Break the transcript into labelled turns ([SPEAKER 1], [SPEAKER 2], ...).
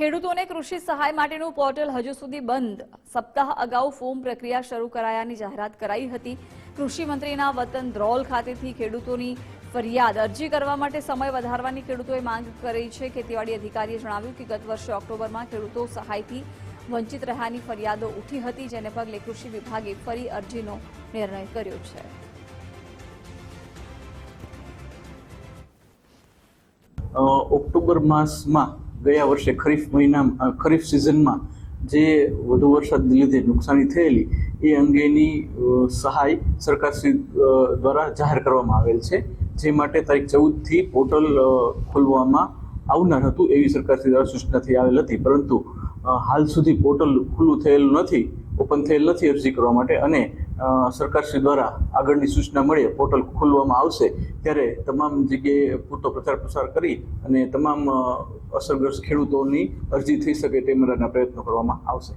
[SPEAKER 1] ખેડૂતોને કૃષિ સહાય માટેનું પોર્ટલ હજુ સુધી બંધ. સપ્તાહ અગાઉ ફોર્મ પ્રક્રિયા શરૂ કરાયાની જાહેરાત કરાઈ હતી. કૃષિ વતન ધ્રોલ ખાતેથી ખેડૂતોની ફરિયાદ. અરજી કરવા માટે સમય વધારવાની ખેડૂતોએ માંગ કરી છે. ખેતીવાડી અધિકારીએ જણાવ્યું કે ગત વર્ષે ઓક્ટોબરમાં ખેડૂતો સહાયથી વંચિત રહ્યાની ફરિયાદો ઉઠી હતી, જેને પગલે કૃષિ વિભાગે ફરી અરજીનો નિર્ણય કર્યો છે.
[SPEAKER 2] ઓક્ટોબર માસમાં ગયા વર્ષે ખરીફ મહિના ખરીફ સિઝનમાં જે વધુ વરસાદને લીધે નુકસાની થયેલી, એ અંગેની સહાય સરકારશ્રી દ્વારા જાહેર કરવામાં આવેલ છે. જે માટે તારીખ ચૌદથી પોર્ટલ ખોલવામાં આવનાર હતું એવી સરકારશ્રી દ્વારા સૂચનાથી આવેલ હતી. પરંતુ હાલ સુધી પોર્ટલ ખુલ્લું થયેલું નથી, ઓપન થયેલ નથી અરજી કરવા માટે અને સરકારશ્રી દ્વારા આગળની સૂચના મળે, પોર્ટલ ખોલવામાં આવશે, ત્યારે તમામ જગ્યાએ પૂરતો પ્રચાર પ્રસાર કરી અને તમામ અસરગ્રસ્ત ખેડૂતોની અરજી થઈ શકે તે માટેના પ્રયત્નો કરવામાં આવશે.